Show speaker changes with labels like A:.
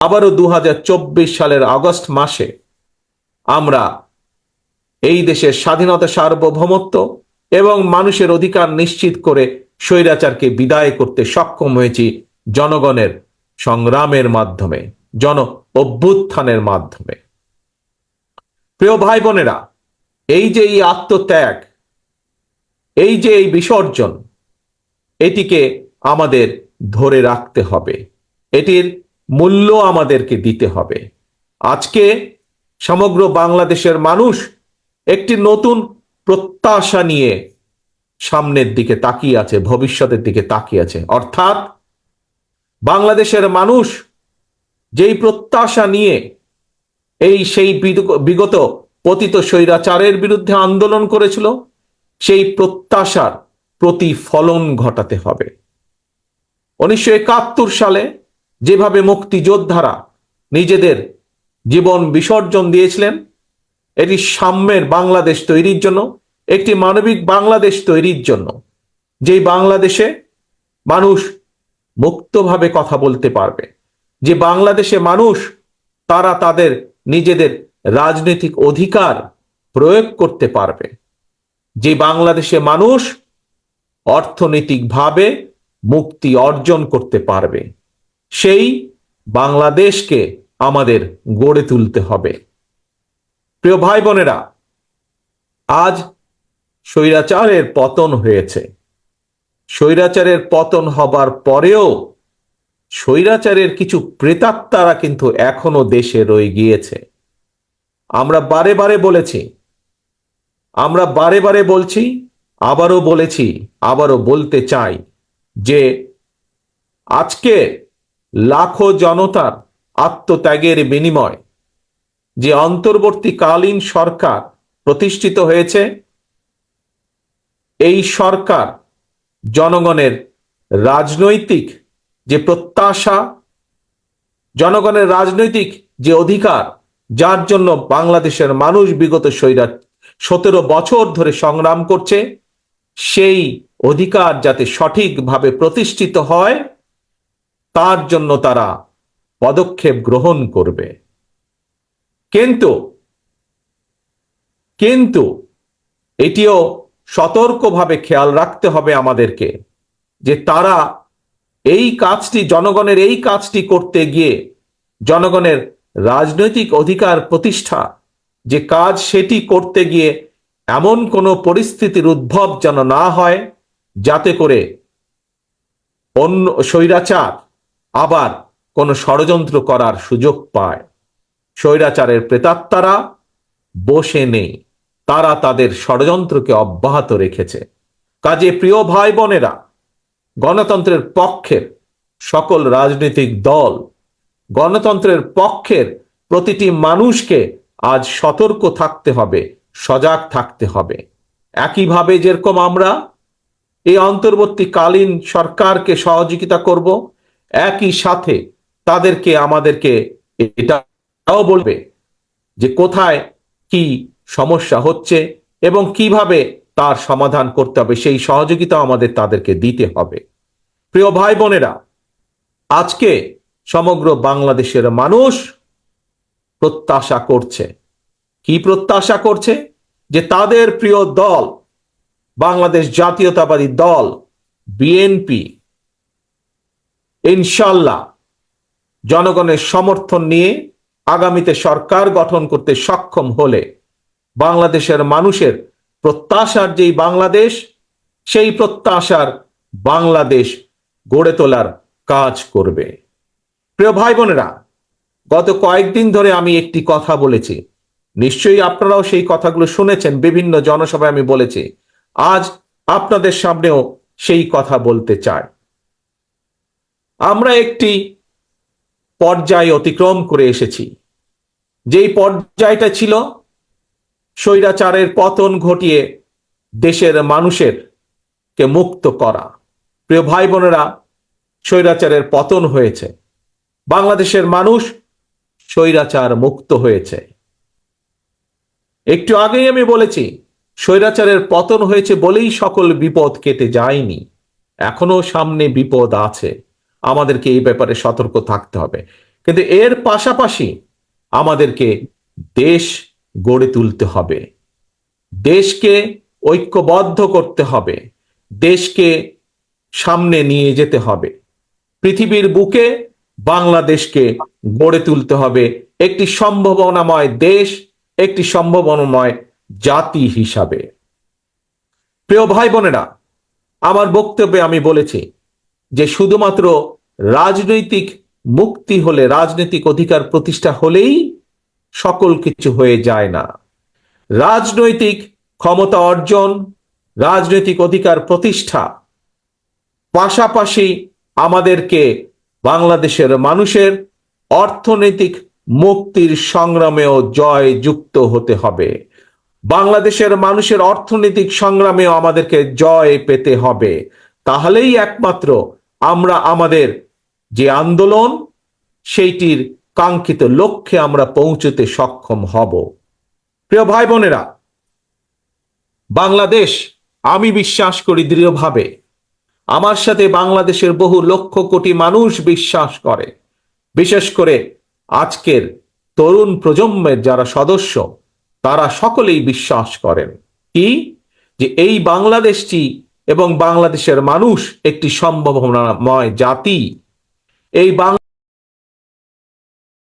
A: আবারও দু হাজার চব্বিশ সালের আগস্ট মাসে আমরা এই দেশের স্বাধীনতা সার্বভৌমত্ব এবং মানুষের অধিকার নিশ্চিত করে স্বৈরাচারকে বিদায় করতে সক্ষম হয়েছি জনগণের সংগ্রামের মাধ্যমে, জন অভ্যুত্থানের মাধ্যমে। প্রিয় ভাই বোনেরা এই যে এই আত্মত্যাগ, এই যে এই বিসর্জন, এটিকে আমাদের ধরে রাখতে হবে। এটির মূল্য আমাদেরকে দিতে হবে। আজকে সমগ্র বাংলাদেশের মানুষ একটি নতুন প্রত্যাশা নিয়ে সামনের দিকে তাকিয়ে আছে, ভবিষ্যতের দিকে তাকিয়ে আছে। অর্থাৎ বাংলাদেশের মানুষ যেই প্রত্যাশা নিয়ে এই সেই বিগত পতিত স্বৈরাচারের বিরুদ্ধে আন্দোলন করেছিল, সেই প্রত্যাশার প্রতিফলন ঘটাতে হবে। উনিশশো একাত্তর সালে যেভাবে মুক্তিযোদ্ধারা নিজেদের জীবন বিসর্জন দিয়েছিলেন, এটি সাম্যের বাংলাদেশ তৈরির জন্য, একটি মানবিক বাংলাদেশ তৈরির জন্য, যেই বাংলাদেশে মানুষ মুক্তভাবে কথা বলতে পারবে, যে বাংলাদেশে মানুষ তারা তাদের নিজেদের রাজনৈতিক অধিকার প্রয়োগ করতে পারবে, যে বাংলাদেশে মানুষ অর্থনৈতিকভাবে মুক্তি অর্জন করতে পারবে। সেই বাংলাদেশকে আমাদের গড়ে তুলতে হবে। প্রিয় ভাই বোনেরা, আজ স্বৈরাচারের পতন হয়েছে। স্বৈরাচারের পতন হবার পরেও স্বৈরাচারের কিছু প্রেতাত্মারা কিন্তু এখনও দেশে রয়ে গিয়েছে। আমরা বারে বারে বলেছি, আমরা বারে বারে বলছি, আবারও বলেছি, আবারও বলতে চাই যে আজকে লাখো জনতার আত্মত্যাগের বিনিময়। যে অন্তর্বর্তীকালীন সরকার প্রতিষ্ঠিত হয়েছে, এই সরকার জনগণের রাজনৈতিক যে প্রত্যাশা, জনগণের রাজনৈতিক যে অধিকার, যার জন্য বাংলাদেশের মানুষ বিগত সৈরা সতেরো বছর ধরে সংগ্রাম করছে, সেই অধিকার যাতে সঠিকভাবে প্রতিষ্ঠিত হয় তার জন্য তারা পদক্ষেপ গ্রহণ করবে। কিন্তু কিন্তু এটিও সতর্কভাবে খেয়াল রাখতে হবে আমাদেরকে যে তারা এই কাজটি, জনগণের এই কাজটি করতে গিয়ে জনগণের রাজনৈতিক অধিকার প্রতিষ্ঠা, যে কাজ সেটি করতে গিয়ে এমন কোনো পরিস্থিতির উদ্ভব যেন না হয়, যাতে করে অন্য স্বৈরাচার আবার কোনো ষড়যন্ত্র করার সুযোগ পায়। স্বৈরাচারের প্রেতাত্মারা বসে নেই। তারা তাদের ষড়যন্ত্রকে অব্যাহত রেখেছে। কাজে প্রিয় ভাই বোনেরা গণতন্ত্রের পক্ষের সকল রাজনৈতিক দল গণতন্ত্রের পক্ষের প্রতিটি মানুষকে আজ সতর্ক থাকতে হবে, সজাগ থাকতে হবে। একইভাবে যেরকম আমরা, এই অন্তর্বর্তীকালীন সরকারকে সহযোগিতা করব একই সাথে তাদেরকে, আমাদেরকে এটাও বলবে যে কোথায় কি সমস্যা হচ্ছে এবং কীভাবে তার সমাধান করতে হবে, সেই সহযোগিতা আমাদের তাদেরকে দিতে হবে। প্রিয় ভাই বোনেরা আজকে সমগ্র বাংলাদেশের মানুষ প্রত্যাশা করছে। কি প্রত্যাশা করছে? যে তাদের প্রিয় দল, বাংলাদেশ জাতীয়তাবাদী দল, বিএনপি ইনশাল্লাহ জনগণের সমর্থন নিয়ে আগামীতে সরকার গঠন করতে সক্ষম হলে বাংলাদেশের মানুষের প্রত্যাশার যেই বাংলাদেশ, সেই প্রত্যাশার বাংলাদেশ গড়ে তোলার কাজ করবে। প্রিয় ভাই বোনেরা, গত কয়েকদিন ধরে আমি একটি কথা বলেছি। নিশ্চয়ই আপনারাও সেই কথাগুলো শুনেছেন, বিভিন্ন জনসভায় আমি বলেছি। আজ আপনাদের সামনেও সেই কথা বলতে চাই। আমরা একটি পর্যায় অতিক্রম করে এসেছি। যেই পর্যায়টা ছিল, স্বৈরাচারের পতন ঘটিয়ে দেশের মানুষের কে মুক্ত করা। প্রিয় ভাই বোনেরা স্বৈরাচারের পতন হয়েছে। বাংলাদেশের মানুষ স্বৈরাচার মুক্ত হয়েছে। একটু আগেই আমি বলেছি, স্বৈরাচারের পতন হয়েছে বলেই সকল বিপদ কেটে যায়নি। এখনও সামনে বিপদ আছে। আমাদেরকে এই ব্যাপারে সতর্ক থাকতে হবে। কিন্তু এর পাশাপাশি আমাদেরকে দেশ গড়ে তুলতে হবে। দেশকে ঐক্যবদ্ধ করতে হবে। দেশকে সামনে নিয়ে যেতে হবে। পৃথিবীর বুকে বাংলাদেশকে গড়ে তুলতে হবে। একটি সম্ভাবনাময় দেশ, একটি সম্ভাবনাময় জাতি হিসাবে। প্রিয় ভাই বোনেরা আমার বক্তব্যে আমি বলেছি যে শুধুমাত্র রাজনৈতিক মুক্তি হলে, রাজনৈতিক অধিকার প্রতিষ্ঠা হলেই সকল কিছু হয়ে যায় না। রাজনৈতিক ক্ষমতা অর্জন, রাজনৈতিক অধিকার প্রতিষ্ঠা পাশাপাশি আমাদেরকে বাংলাদেশের মানুষের অর্থনৈতিক মুক্তির সংগ্রামেও জয় যুক্ত হতে হবে। বাংলাদেশের মানুষের অর্থনৈতিক সংগ্রামেও আমাদেরকে জয় পেতে হবে। তাহলেই একমাত্র আমরা আমাদের যে আন্দোলন, সেইটির কাঙ্ক্ষিত লক্ষ্যে আমরা পৌঁছতে সক্ষম হব। প্রিয় ভাই বোনেরা, বাংলাদেশ, আমি বিশ্বাস করি দৃঢ়ভাবে, আমার সাথে বাংলাদেশের বহু লক্ষ কোটি মানুষ বিশ্বাস করে। বিশেষ করে আজকের তরুণ প্রজন্মের যারা সদস্য, তারা সকলেই বিশ্বাস করেন। কি? যে এই বাংলাদেশটি এবং বাংলাদেশের মানুষ একটি সম্ভাবনাময় জাতি। এই বাং